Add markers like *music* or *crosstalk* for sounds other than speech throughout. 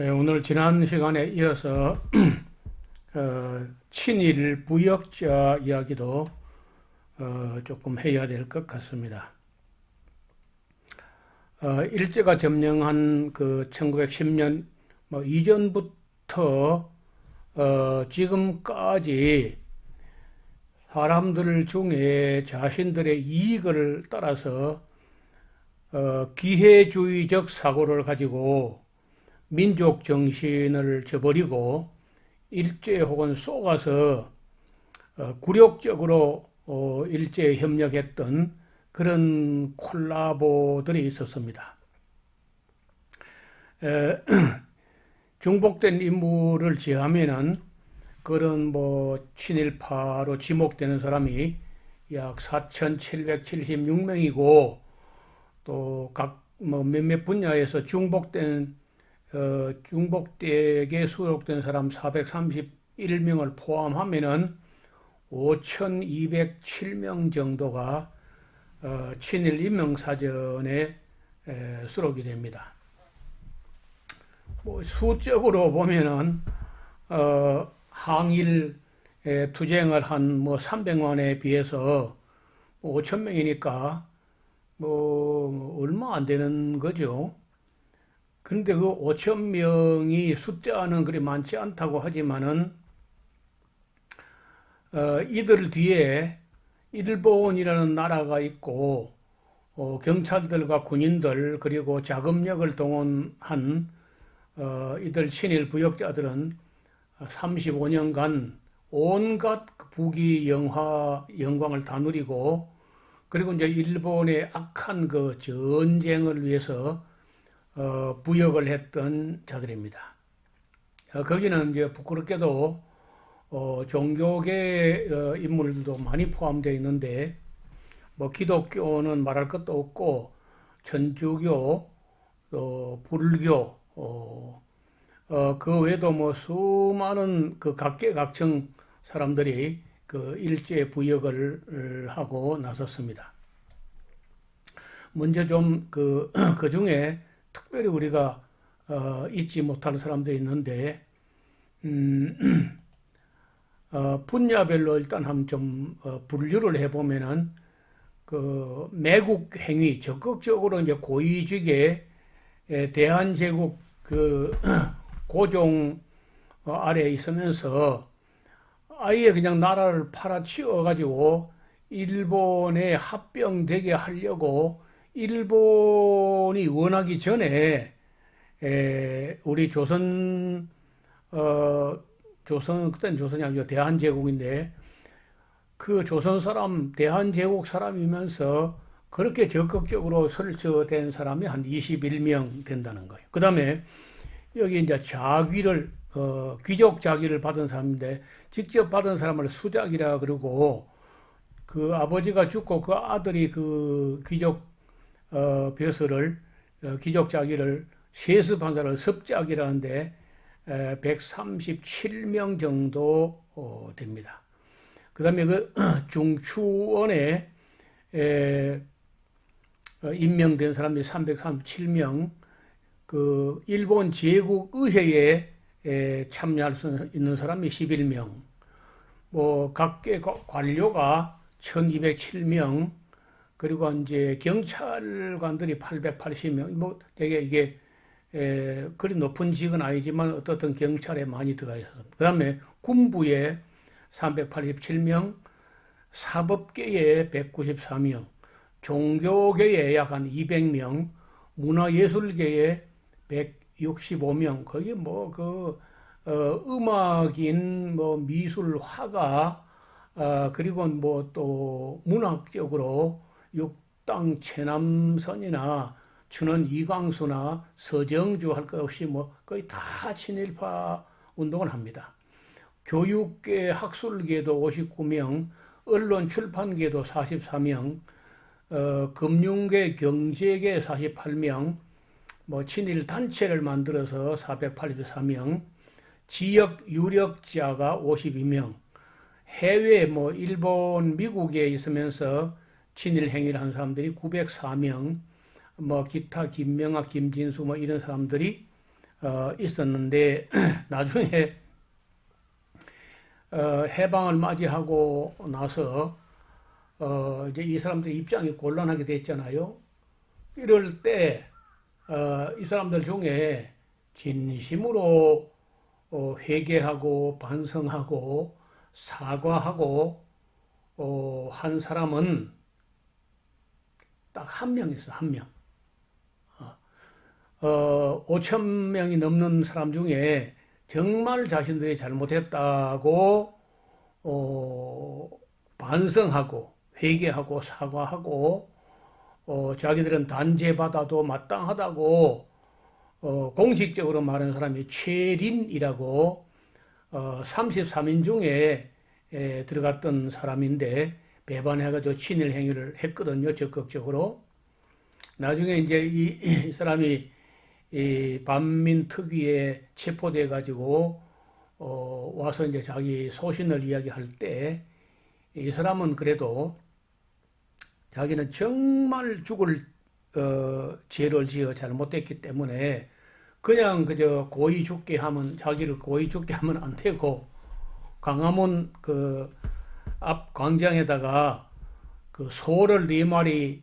예, 오늘 지난 시간에 이어서 *clears throat* 어, 친일 부역자 이야기도 어, 조금 해야 될 것 같습니다. 어, 일제가 점령한 그 1910년 뭐 이전부터 어, 지금까지 사람들 중에 자신들의 이익을 따라서 어, 기회주의적 사고를 가지고 민족 정신을 저버리고 일제 혹은 속아서 어, 굴욕적으로 어, 일제에 협력했던 그런 콜라보들이 있었습니다. 에, *clears throat* 중복된 인물을 제하면은 그런 뭐 친일파로 지목되는 사람이 약 4,776명이고 또 각 뭐 몇몇 분야에서 중복된 어, 중복되게 수록된 사람 431명을 포함하면은 5,207명 정도가 어, 친일 인명사전에 에, 수록이 됩니다. 뭐 수적으로 보면은 어, 항일 에, 투쟁을 한 뭐 300만에 비해서 5천 명이니까 뭐 얼마 안 되는 거죠. 근데 그 5천 명이 숫자는 그리 많지 않다고 하지만은 어, 이들 뒤에 일본이라는 나라가 있고 어, 경찰들과 군인들 그리고 자금력을 동원한 어, 이들 친일 부역자들은 35년간 온갖 그 부귀 영화 영광을 다 누리고 그리고 이제 일본의 악한 그 전쟁을 위해서 어, 부역을 했던 자들입니다. 어, 거기는 이제 부끄럽게도 어, 종교계 어, 인물들도 많이 포함되어 있는데 뭐 기독교는 말할 것도 없고 천주교, 또 불교, 어, 어, 그 외에도 뭐 수많은 그 각계각층 사람들이 그 일제 부역을 하고 나섰습니다. 먼저 좀 그, *clears throat* 그 중에 특별히 우리가 어, 잊지 못할 사람들이 있는데, 음, *clears throat* 어, 분야별로 일단 한번 좀 어, 분류를 해보면은 그 매국 행위 적극적으로 이제 고위직에 대한제국 그 *clears throat* 고종 어, 아래에 있으면서 아예 그냥 나라를 팔아치워 가지고 일본에 합병되게 하려고 일본이 원하기 전에 에, 우리 조선 어 조선 그때는 조선이 아니죠 대한제국인데 그 조선 사람 대한제국 사람이면서 그렇게 적극적으로 설치된 사람이 한 21명 된다는 거예요. 그 다음에 여기 이제 자귀를 어, 귀족 자기를 받은 사람인데 직접 받은 사람을 수작이라 그러고 그 아버지가 죽고 그 아들이 그 귀족 어, 벼슬을 어, 귀족 자기를 세습한 사람을 섭작이라는데 137명 정도 어, 됩니다. 그 다음에 *clears throat* 그 중추원에 에, 어, 임명된 사람이 337명, 그 일본 제국 의회에 에, 참여할 수 있는 사람이 11명, 뭐 각계 관료가 1207명, 그리고 이제 경찰관들이 880명, 뭐 되게 이게 에, 그리 높은 직은 아니지만 어떻든 경찰에 많이 들어가 있었습니다. 그 다음에 군부에 387명, 사법계에 194명, 종교계에 약 한 200명, 문화예술계에 165명, 거기 뭐 그, 어, 음악인, 뭐 미술, 화가, 어, 그리고 뭐 또 문학적으로 육당 최남선이나 춘원 이광수나 서정주 할 것 없이 뭐 거의 다 친일파 운동을 합니다. 교육계, 학술계도 59명, 언론 출판계도 44명, 어, 금융계, 경제계 48명, 뭐 친일 단체를 만들어서 484명, 지역 유력자가 52명, 해외 뭐 일본, 미국에 있으면서 친일 행위를 한 사람들이 904명, 뭐 기타 김명학, 김진수 뭐 이런 사람들이 어, 있었는데 *clears throat* 나중에 어, 해방을 맞이하고 나서 어, 이제 이 사람들 입장이 곤란하게 됐잖아요. 이럴 때, 어, 이 사람들 중에 진심으로 어, 회개하고 반성하고 사과하고 어, 한 사람은 딱 한명 있어, 한 명. 어, 5천 명이 넘는 사람 중에 정말 자신들이 잘못했다고 어, 반성하고 회개하고 사과하고 어, 자기들은 단죄받아도 마땅하다고 어, 공식적으로 말하는 사람이 최린이라고 어, 33인 중에 에, 들어갔던 사람인데 배반해가지고 친일 행위를 했거든요 적극적으로. 나중에 이제 이, 이 사람이 이 반민 특위에 체포돼 가지고 어, 와서 이제 자기 소신을 이야기할 때 이 사람은 그래도 자기는 정말 죽을 어, 죄를 지어 잘못했기 때문에 그냥 그저 고의 죽게 하면 자기를 고의 죽게 하면 안 되고 광화문 그 앞 광장에다가 그 소를 네 마리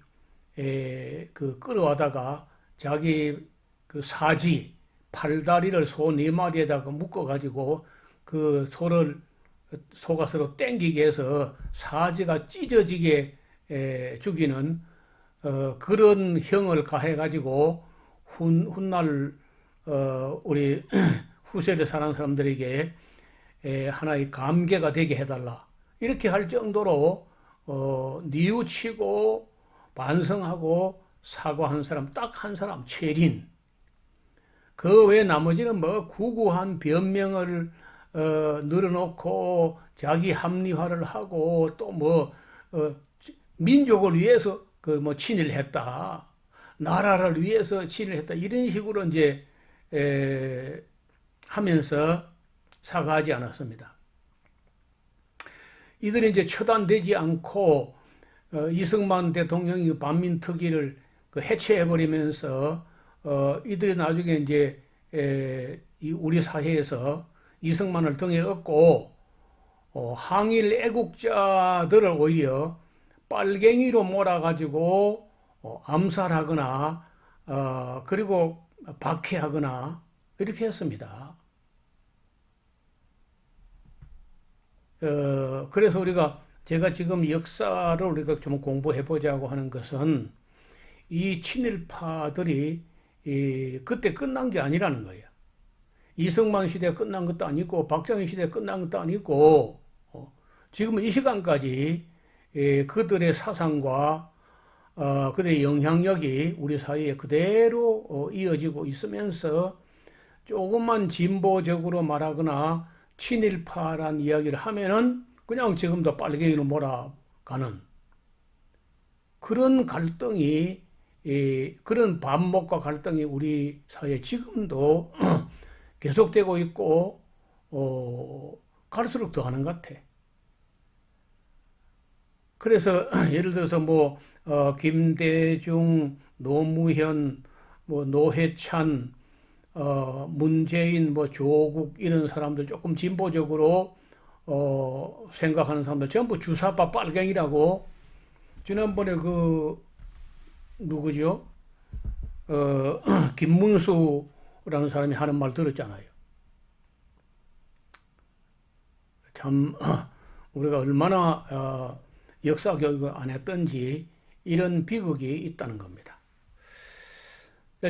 에, 그 끌어와다가 자기 그 사지 팔다리를 소 네 마리에다가 묶어 가지고 그 소를 소가 서로 땡기게 해서 사지가 찢어지게 에, 죽이는 어, 그런 형을 가해 가지고 훗, 훗날 어, 우리 *clears throat* 후세대 사는 사람들에게 에, 하나의 감개가 되게 해달라 이렇게 할 정도로 어, 뉘우치고 반성하고 사과한 사람 딱 한 사람 최린 그 외 나머지는 뭐 구구한 변명을 어, 늘어놓고 자기 합리화를 하고 또뭐 어, 민족을 위해서 그 뭐 친일 했다 나라를 위해서 친일 했다 이런 식으로 이제 에, 하면서 사과하지 않았습니다. 이들이 이제 처단되지 않고 어, 이승만 대통령이 반민특위를 그 해체해버리면서 어, 이들이 나중에 이제 에, 이 우리 사회에서 이승만을 등에 업고 어, 항일 애국자들을 오히려 빨갱이로 몰아가지고 어, 암살하거나 어, 그리고 박해하거나 이렇게 했습니다. 어, 그래서 우리가 제가 지금 역사를 우리가 좀 공부해 보자고 하는 것은 이 친일파들이 이, 그때 끝난 게 아니라는 거예요. 이승만 시대 끝난 것도 아니고 박정희 시대 끝난 것도 아니고 어, 지금 이 시간까지 예, 그들의 사상과 어, 그들의 영향력이 우리 사회에 그대로 어, 이어지고 있으면서 조금만 진보적으로 말하거나 친일파란 이야기를 하면은 그냥 지금도 빨갱이로 몰아가는 그런 갈등이 이, 그런 반목과 갈등이 우리 사회에 지금도 *clears throat* 계속되고 있고 어, 갈수록 더 하는 것 같아. 그래서 *clears throat* 예를 들어서 뭐 어, 김대중, 노무현, 뭐 노회찬, 어, 문재인, 뭐 조국 이런 사람들 조금 진보적으로 어, 생각하는 사람들 전부 주사파 빨갱이라고 지난번에 그 누구죠? 어, *clears throat* 김문수라는 사람이 하는 말 들었잖아요. 참 *clears throat* 우리가 얼마나 어, 역사 교육을 안 했던지 이런 비극이 있다는 겁니다.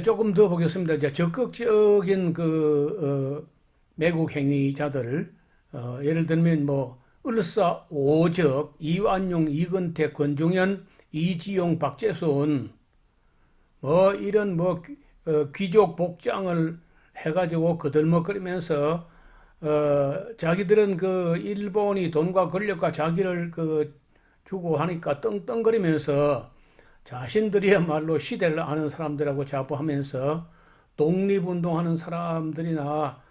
조금 더 보겠습니다. 이제 적극적인 그 어, 매국 행위자들 어, 예를 들면 뭐 을사 오적 이완용 이근태 권종현 이지용 박재순 뭐 이런 뭐 어, 귀족 복장을 해가지고 거들먹거리면서 어, 자기들은 그 일본이 돈과 권력과 자기를 그 주고 하니까 떵떵거리면서 자신들이야말로 시대를 아는 사람들하고 자부하면서 독립운동하는 사람들이나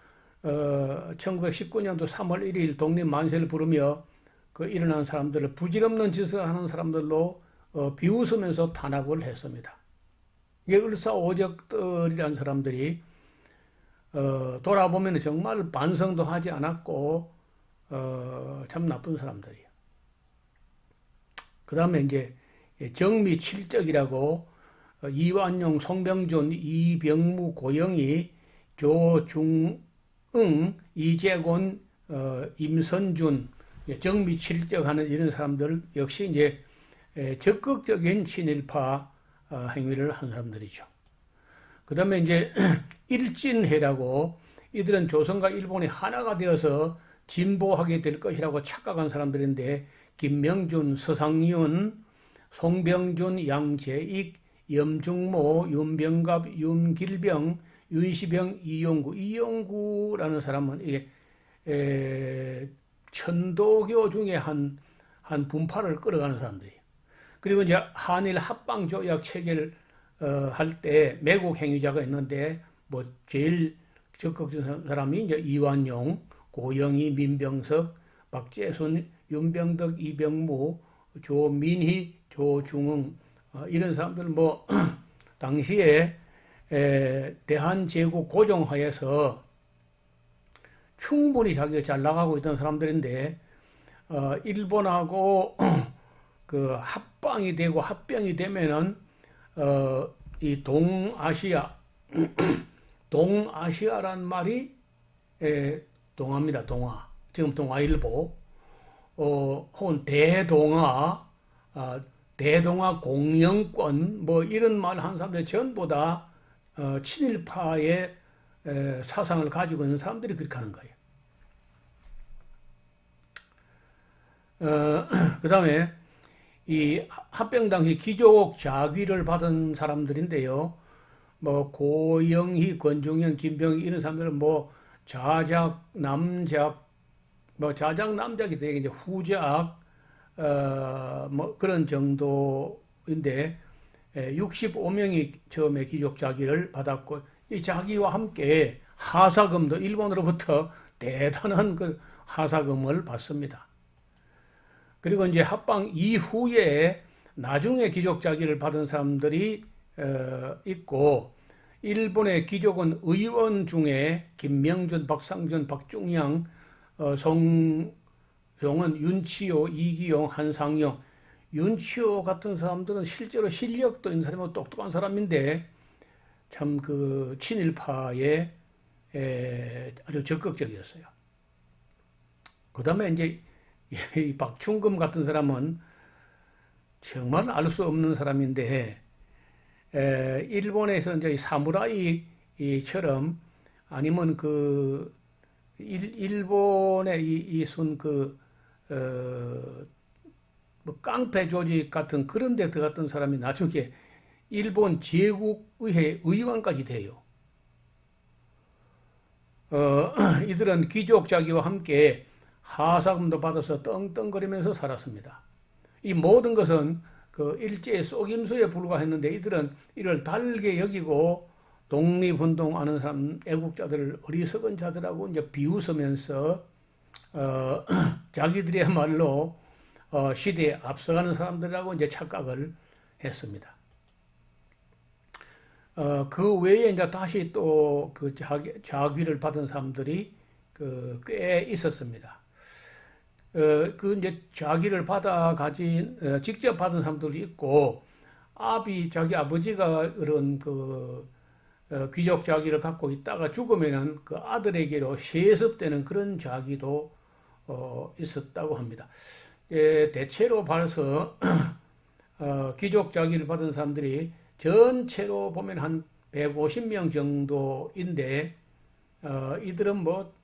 어, 1919년도 3월 1일 독립 만세를 부르며 그 일어난 사람들을 부질없는 짓을 하는 사람들로 어, 비웃으면서 탄압을 했습니다. 이게 을사오적들이라는 사람들이 어, 돌아보면 정말 반성도 하지 않았고 어, 참 나쁜 사람들이에요. 그 다음에 이제 정미 칠적이라고 어, 이완용, 송병준, 이병무, 고영희, 조중응, 이재곤, 어, 임선준, 예, 정미 칠적 하는 이런 사람들 역시 이제 에, 적극적인 친일파 어, 행위를 한 사람들이죠. 그 다음에 이제 *clears throat* 일진회라고 이들은 조선과 일본이 하나가 되어서 진보하게 될 것이라고 착각한 사람들인데 김명준, 서상윤, 송병준, 양재익, 염중모, 윤병갑, 윤길병, 윤시병, 이용구. 이용구라는 사람은 이게 에, 천도교 중에 한, 한 분파를 끌어가는 사람들이에요. 그리고 이제 한일 합방 조약 체결 어, 할 때 매국 행위자가 있는데 뭐 제일 적극적인 사람이 이제 이완용, 고영희, 민병석, 박재순, 윤병덕, 이병무, 조민희, 조중흥 어, 이런 사람들 뭐 *clears throat* 당시에 에, 대한제국 고종하에서 충분히 자기가 잘 나가고 있던 사람들인데 어, 일본하고 *clears throat* 그 합방이 되고 합병이 되면은 어, 이 동아시아 *clears throat* 동아시아란 말이 에, 동아입니다. 동아. 지금 동아일보 어, 혹은 대동아 아, 대동아 공영권 뭐 이런 말 한 사람들 전부 다 어, 친일파의 에, 사상을 가지고 있는 사람들이 그렇게 하는 거예요. 어, *clears throat* 그 다음에 이 합병 당시 기족 자귀를 받은 사람들인데요. 뭐 고영희, 권종현, 김병희 이런 사람들은 뭐 자작, 남작, 뭐 자작, 남작이 되게 이제 후작, 어, 뭐 그런 정도인데 65명이 처음에 기족 자기를 받았고 이 자기와 함께 하사금도 일본으로부터 *laughs* 대단한 그 하사금을 받습니다. 그리고 이제 합방 이후에 나중에 귀족 자기를 받은 사람들이 어, 있고 일본의 귀족은 의원 중에 김명준, 박상준, 박중양, 어, 송 용은 윤치호, 이기용, 한상용, 윤치호 같은 사람들은 실제로 실력도 있는 사람이고 똑똑한 사람인데 참 그 친일파에 에, 아주 적극적이었어요. 그 다음에 이제 *laughs* 이 박충금 같은 사람은 정말 알 수 없는 사람인데 에, 일본에서 이제 사무라이처럼 아니면 그 일, 일본의 이순그 어, 뭐 깡패 조직 같은 그런 데 들어갔던 사람이 나중에 일본 제국의회 의원까지 돼요. 어, *clears throat* 이들은 귀족 자기와 함께 하사금도 받아서 떵떵거리면서 살았습니다. 이 모든 것은 그 일제의 속임수에 불과했는데 이들은 이를 달게 여기고 독립운동하는 사람, 애국자들을 어리석은 자들하고 이제 비웃으면서 어, *clears throat* 자기들이야말로 어, 시대에 앞서가는 사람들이라고 이제 착각을 했습니다. 어, 그 외에 이제 다시 또 그 자귀를 받은 사람들이 그 꽤 있었습니다. 어, 그 이제 자기를 받아 가진 어, 직접 받은 사람들도 있고 아비 자기 아버지가 그런 그 어, 귀족 자기를 갖고 있다가 죽으면은 그 아들에게로 세습되는 그런 자기도 어, 있었다고 합니다. 예, 대체로 봐서 *clears throat* 어, 귀족 자기를 받은 사람들이 전체로 보면 한 150명 정도인데 어, 이들은 뭐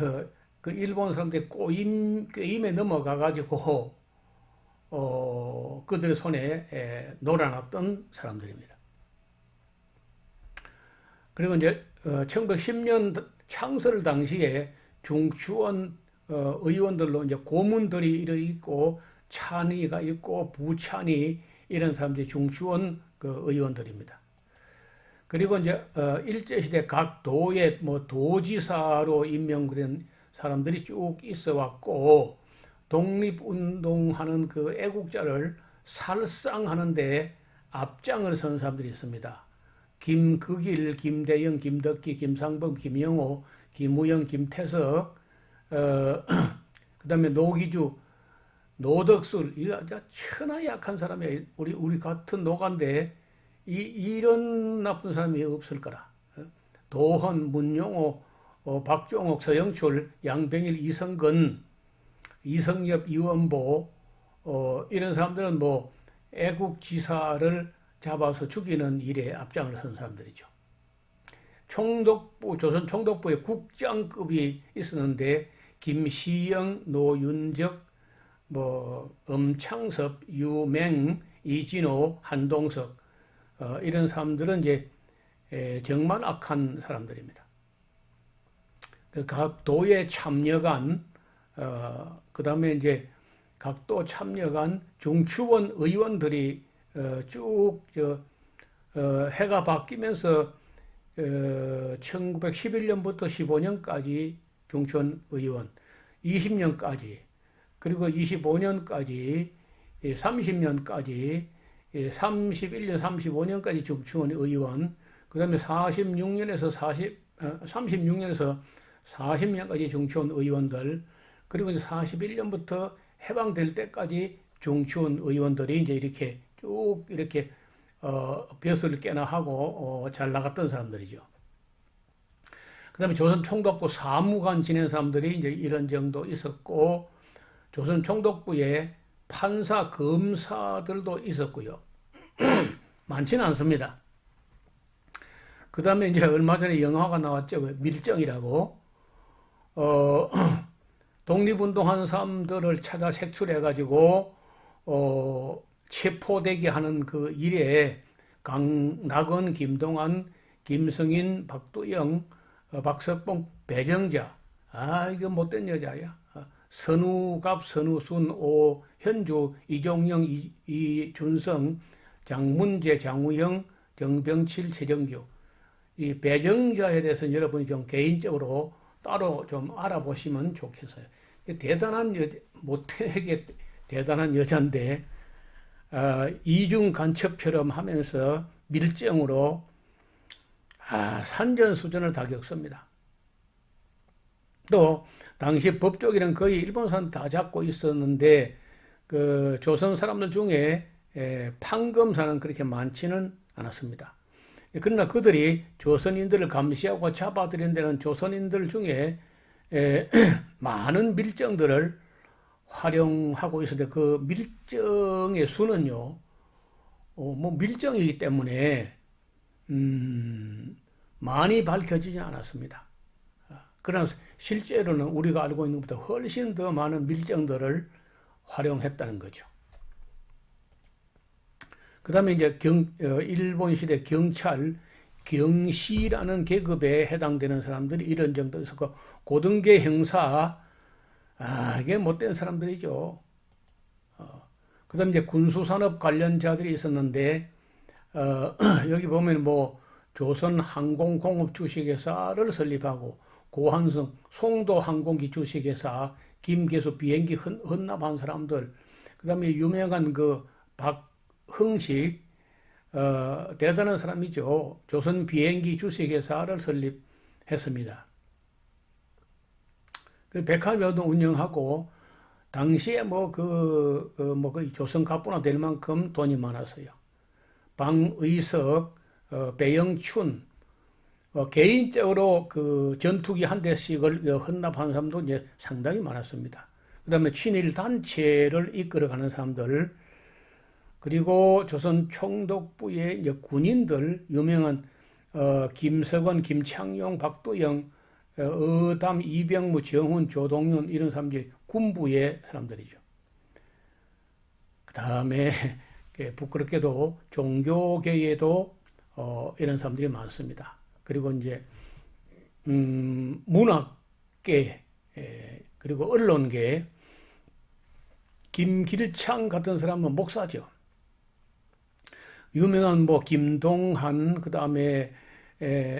어, 그 일본 사람들이 꼬임, 꼬임에 넘어가 가지고, 어, 그들의 손에 에, 놀아놨던 사람들입니다. 그리고 이제, 어, 1910년 창설 당시에 중추원 어, 의원들로 이제 고문들이 있고, 찬이가 있고, 부찬이 이런 사람들이 중추원 그 의원들입니다. 그리고 이제 어, 일제 시대 각 도의 뭐 도지사로 임명된 사람들이 쭉 있어 왔고 독립운동하는 그 애국자를 살상하는데 앞장을 선 사람들이 있습니다. 김극일, 김대영, 김덕기, 김상범, 김영호, 김우영, 김태석, 어, *clears throat* 그 다음에 노기주, 노덕술, 이거 천하 약한 사람이 우리 우리 같은 노가인데 이 이런 나쁜 사람이 없을 거라. 어? 도헌, 문용호, 어, 박종옥, 서영출, 양병일, 이성근, 이성엽, 이원보 어, 이런 사람들은 뭐 애국지사를 잡아서 죽이는 일에 앞장을 선 사람들이죠. 총독부, 조선 총독부의 국장급이 있었는데, 김시영, 노윤적, 뭐, 엄창섭, 유맹, 이진호, 한동석, 어, 이런 사람들은 이제 에, 정말 악한 사람들입니다. 그 각 도에 참여한, 어, 그 다음에 이제 각 도 참여한 중추원 의원들이 어, 쭉, 저, 어, 해가 바뀌면서, 어, 1911년부터 15년까지 중천 의원, 20년까지, 그리고 25년까지, 30년까지, 31년, 35년까지 중추원 의원, 그 다음에 46년에서 40, 36년에서 40년까지 중추원 의원들, 그리고 이제 41년부터 해방될 때까지 중추원 의원들이 이제 이렇게 쭉 이렇게 어, 벼슬을 깨나 하고 어, 잘 나갔던 사람들이죠. 그다음에 조선 총독부 사무관 지낸 사람들이 이제 이런 정도 있었고 조선 총독부에 판사 검사들도 있었고요. *clears throat* 많지는 않습니다. 그 다음에 이제 얼마 전에 영화가 나왔죠. 그 밀정이라고 어, *clears throat* 독립운동하는 사람들을 찾아 색출해 가지고 어, 체포되게 하는 그 일에 강낙원, 김동완, 김성인, 박도영, 어, 박석봉, 배정자. 아, 이거 못된 여자야. 어, 선우갑, 선우순, 오현주, 이종영, 이, 이준성, 장문재, 장우영, 정병칠, 최정규. 이 배정자에 대해서는 여러분이 좀 개인적으로 따로 좀 알아보시면 좋겠어요. 대단한 여 못되게 대단한 여자인데 어, 이중 간첩처럼 하면서 밀정으로 아, 산전수전을 다 겪습니다. 또 당시 법조기는 거의 일본산 다 잡고 있었는데 그 조선 사람들 중에 에, 판검사는 그렇게 많지는 않았습니다. 그러나 그들이 조선인들을 감시하고 잡아들인 데는 조선인들 중에 에, *clears throat* 많은 밀정들을 활용하고 있었는데 그 밀정의 수는요, 어, 뭐 밀정이기 때문에 음, 많이 밝혀지지 않았습니다. 그러나 실제로는 우리가 알고 있는 것보다 훨씬 더 많은 밀정들을 활용했다는 거죠. 그 다음에 이제 경, 어, 일본 시대 경찰, 경시라는 계급에 해당되는 사람들이 이런 정도 있었고, 고등계 형사, 아, 이게 못된 사람들이죠. 어, 그 다음에 이제 군수산업 관련자들이 있었는데, 어, *clears throat* 여기 보면 뭐, 조선 항공공업 주식회사를 설립하고, 고한성 송도 항공기 주식회사, 김계수 비행기 헌, 헌납한 사람들, 그 다음에 유명한 그 박흥식, 어, 대단한 사람이죠. 조선 비행기 주식회사를 설립했습니다. 그 백화점도 운영하고 당시에 뭐그 그뭐그 조선 갑부나 될 만큼 돈이 많았어요. 방의석, 어, 배영춘, 어, 개인적으로 그 전투기 한 대씩을 헌납한 사람도 이제 상당히 많았습니다. 그 다음에 친일 단체를 이끌어가는 사람들, 그리고 조선 총독부의 이제 군인들, 유명한 어, 김석원, 김창용, 박도영, 어담, 이병무, 정훈, 조동윤 이런 사람들이 군부의 사람들이죠. *laughs* 그 다음에 부끄럽게도 종교계에도 어, 이런 사람들이 많습니다. 그리고 이제 음, 문학계 에, 그리고 언론계 김길창 같은 사람은 목사죠. 유명한 뭐 김동한 그 다음에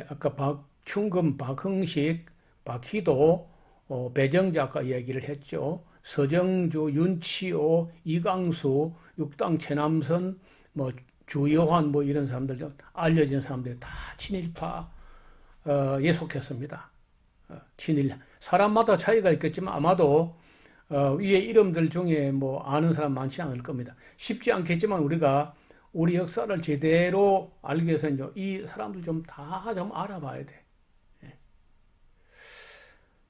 아까 박 충금 박흥식, 박희도, 어, 배정자 아까 이야기를 했죠. 서정주, 윤치호, 이강수, 육당 최남선, 뭐 주요한 뭐 이런 사람들, 좀 알려진 사람들이 다 친일파, 어, 에 속했습니다. 어, 친일. 사람마다 차이가 있겠지만 아마도 어, 위에 이름들 중에 뭐 아는 사람 많지 않을 겁니다. 쉽지 않겠지만 우리가 우리 역사를 제대로 알기 위해서는요, 이 사람들 좀 다좀 알아봐야 돼.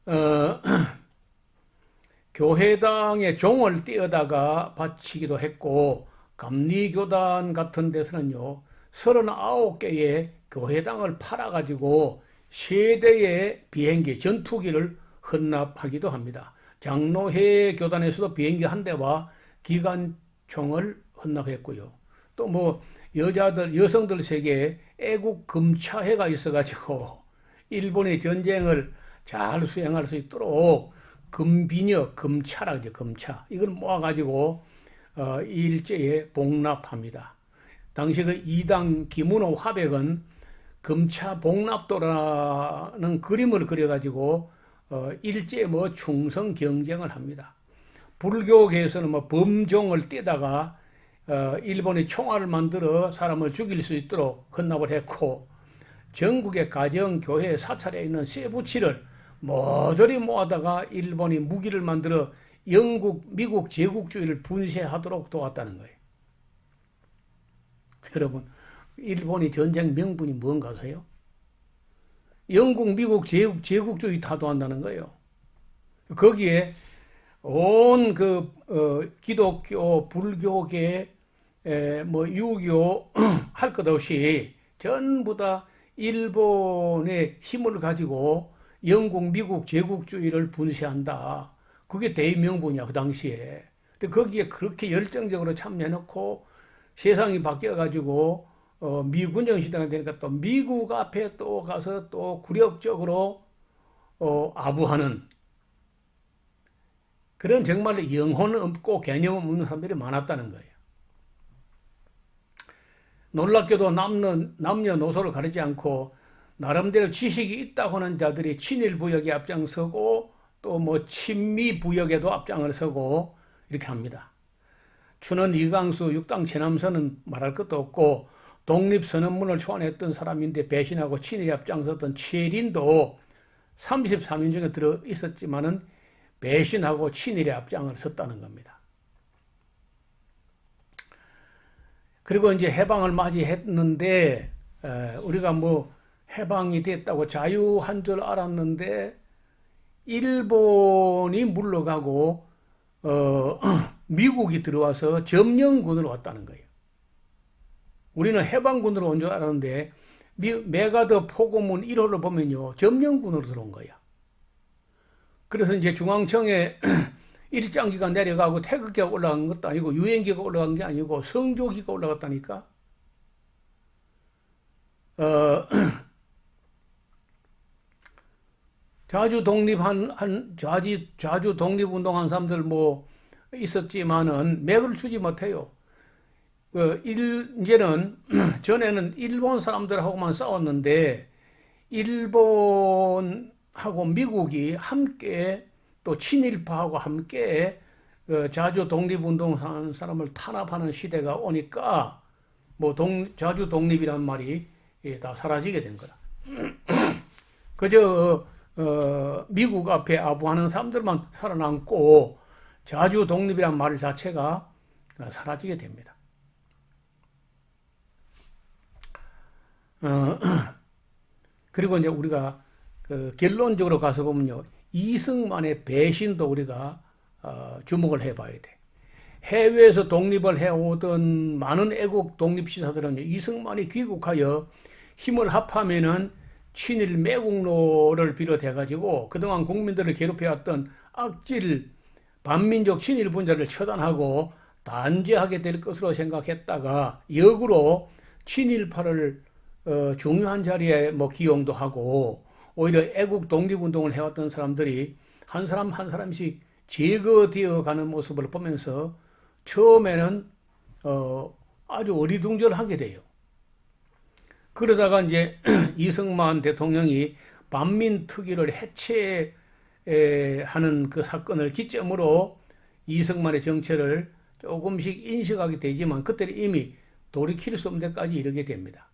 예. 어, *clears throat* 교회당의 종을 띄어다가 바치기도 했고, 감리교단 같은 데서는요, 39개의 교회당을 팔아가지고 세대의 비행기, 전투기를 헌납하기도 합니다. 장로회 교단에서도 비행기 한 대와 기관총을 헌납했고요. 또 뭐 여자들, 여성들 세계에 애국 금차회가 있어가지고 일본의 전쟁을 잘 수행할 수 있도록 금비녀, 금차라 그죠, 금차. 이걸 모아가지고 어, 일제에 복납합니다. 당시 그 이당 김은호 화백은 금차 복납도라는 그림을 그려가지고 어, 일제 뭐 충성 경쟁을 합니다. 불교계에서는 뭐 범종을 떼다가 어, 일본이 총알을 만들어 사람을 죽일 수 있도록 헌납을 했고 전국의 가정, 교회, 사찰에 있는 쇠붙이를 모조리 모아다가 일본이 무기를 만들어 영국, 미국 제국주의를 분쇄하도록 도왔다는 거예요. 여러분, 일본이 전쟁 명분이 뭔가 아세요? 영국, 미국 제국, 제국주의 타도한다는 거예요. 거기에 온 그, 어, 기독교, 불교계, 에, 뭐, 유교, *clears throat* 할 것 없이 전부 다 일본의 힘을 가지고 영국, 미국 제국주의를 분쇄한다. 그게 대의명분이야, 그 당시에. 근데 거기에 그렇게 열정적으로 참여해놓고 세상이 바뀌어가지고, 어, 미군정 시대가 되니까 또 미국 앞에 또 가서 또 굴욕적으로, 어, 아부하는 그런 정말 영혼 없고 개념 없는 사람들이 많았다는 거예요. 놀랍게도 남녀, 남녀노소를 가리지 않고 나름대로 지식이 있다고 하는 자들이 친일 부역에 앞장서고 또 뭐 친미 부역에도 앞장을 서고 이렇게 합니다. 추는 이강수 육당 최남선은 말할 것도 없고 독립선언문을 초안했던 사람인데 배신하고 친일에 앞장섰던 최린도 33인 중에 들어 있었지만은 배신하고 친일에 앞장을 섰다는 겁니다. 그리고 이제 해방을 맞이했는데 우리가 뭐 해방이 됐다고 자유한 줄 알았는데 일본이 물러가고 어, *clears throat* 미국이 들어와서 점령군으로 왔다는 거예요. 우리는 해방군으로 온 줄 알았는데 미, 메가더 포고문 1호를 보면요 점령군으로 들어온 거야. 그래서 이제 중앙청에 *clears throat* 일장기가 내려가고 태극기가 올라간 것도 아니고 유엔기가 올라간 게 아니고 성조기가 올라갔다니까. 어, *clears throat* 자주 독립한 한 자지 자주 독립 운동한 사람들 뭐 있었지만은 맥을 주지 못해요. 그 일, 이제는 *clears throat* 전에는 일본 사람들하고만 싸웠는데 일본하고 미국이 함께 또 친일파하고 함께 그 자주 독립운동하는 사람을 탄압하는 시대가 오니까 뭐 동, 자주 독립이란 말이 예, 다 사라지게 된 거다. *clears throat* 그저 어, 미국 앞에 아부하는 사람들만 살아남고 자주 독립이란 말 자체가 사라지게 됩니다. 어, *clears throat* 그리고 이제 우리가 그 결론적으로 가서 보면요. 이승만의 배신도 우리가 어, 주목을 해봐야 돼. 해외에서 독립을 해오던 많은 애국 독립 시사들은 이승만이 귀국하여 힘을 합하면은 친일 매국노를 비롯해 가지고 그동안 국민들을 괴롭혀왔던 악질 반민족 친일 분자를 처단하고 단죄하게 될 것으로 생각했다가 역으로 친일파를 어, 중요한 자리에 뭐 기용도 하고 오히려 애국 독립운동을 해왔던 사람들이 한 사람 한 사람씩 제거되어 가는 모습을 보면서 처음에는 어, 아주 어리둥절하게 돼요. 그러다가 이제 *clears throat* 이승만 대통령이 반민특위를 해체하는 그 사건을 기점으로 이승만의 정체를 조금씩 인식하게 되지만 그때는 이미 돌이킬 수 없는 데까지 이르게 됩니다.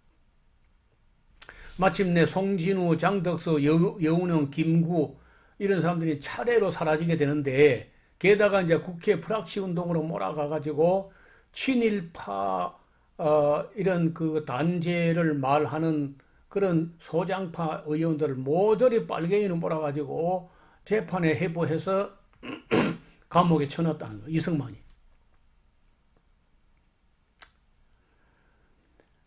마침내 송진우, 장덕서, 여, 여운영, 김구 이런 사람들이 차례로 사라지게 되는데 게다가 이제 국회 프락치 운동으로 몰아가 가지고 친일파 어, 이런 그 단죄를 말하는 그런 소장파 의원들을 모조리 빨갱이로 몰아가지고 재판에 해부해서 *clears throat* 감옥에 쳐넣었다는 거 이승만이.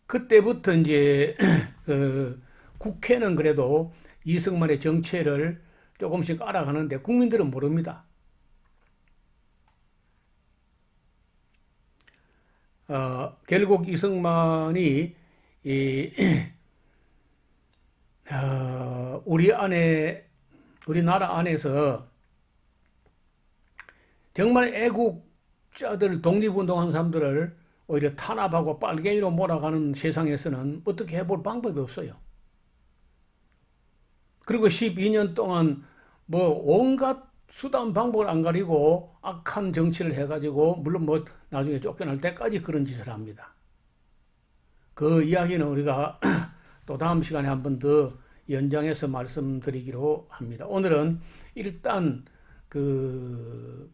그때부터 이제 *clears throat* 그 국회는 그래도 이승만의 정체를 조금씩 알아가는데 국민들은 모릅니다. 어, 결국 이승만이 이, *clears throat* 어, 우리 안에 우리나라 안에서 정말 애국자들 독립운동한 사람들을 오히려 탄압하고 빨갱이로 몰아가는 세상에서는 어떻게 해볼 방법이 없어요. 그리고 12년 동안 뭐 온갖 수단 방법을 안 가리고 악한 정치를 해가지고 물론 뭐 나중에 쫓겨날 때까지 그런 짓을 합니다. 그 이야기는 우리가 *clears throat* 또 다음 시간에 한 번 더 연장해서 말씀드리기로 합니다. 오늘은 일단 그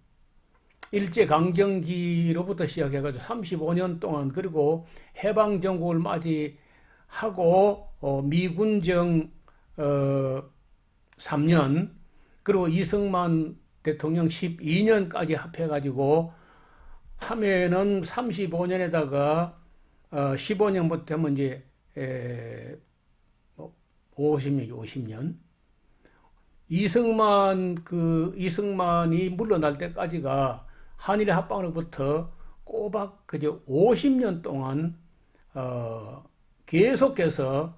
일제 강점기로부터 시작해가지고 35년 동안 그리고 해방 정국을 맞이하고 어, 미군정 어, 3년 그리고 이승만 대통령 12년까지 합해가지고 하면은 35년에다가 어, 15년부터 되면 이제 에, 50년, 50년. 이승만 그 이승만이 물러날 때까지가 한일 합방으로부터 꼬박 그저 50년 동안 어, 계속해서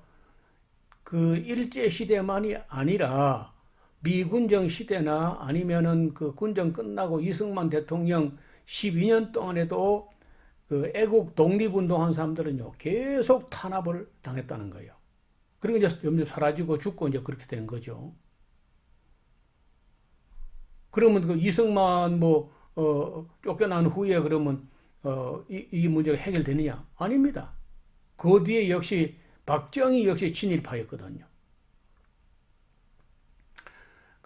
그 일제 시대만이 아니라 미군정 시대나 아니면은 그 군정 끝나고 이승만 대통령 12년 동안에도 그 애국 독립운동한 사람들은요 계속 탄압을 당했다는 거예요. 그리고 이제 염려 사라지고 죽고 이제 그렇게 되는 거죠. 그러면 그 이승만 뭐 어, 쫓겨난 후에 그러면 어, 이, 이 문제가 해결되느냐? 아닙니다. 그 뒤에 역시 박정희 역시 친일파였거든요.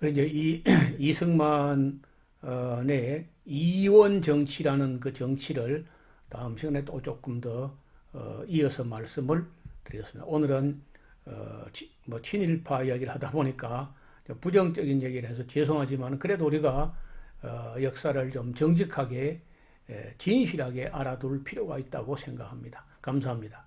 그래서 이 *clears throat* 이승만의 이원 정치라는 그 정치를 다음 시간에 또 조금 더 어, 이어서 말씀을 드리겠습니다. 오늘은 어, 뭐 친일파 이야기를 하다 보니까 부정적인 얘기를 해서 죄송하지만 그래도 우리가 어, 역사를 좀 정직하게 진실하게 알아둘 필요가 있다고 생각합니다. 감사합니다.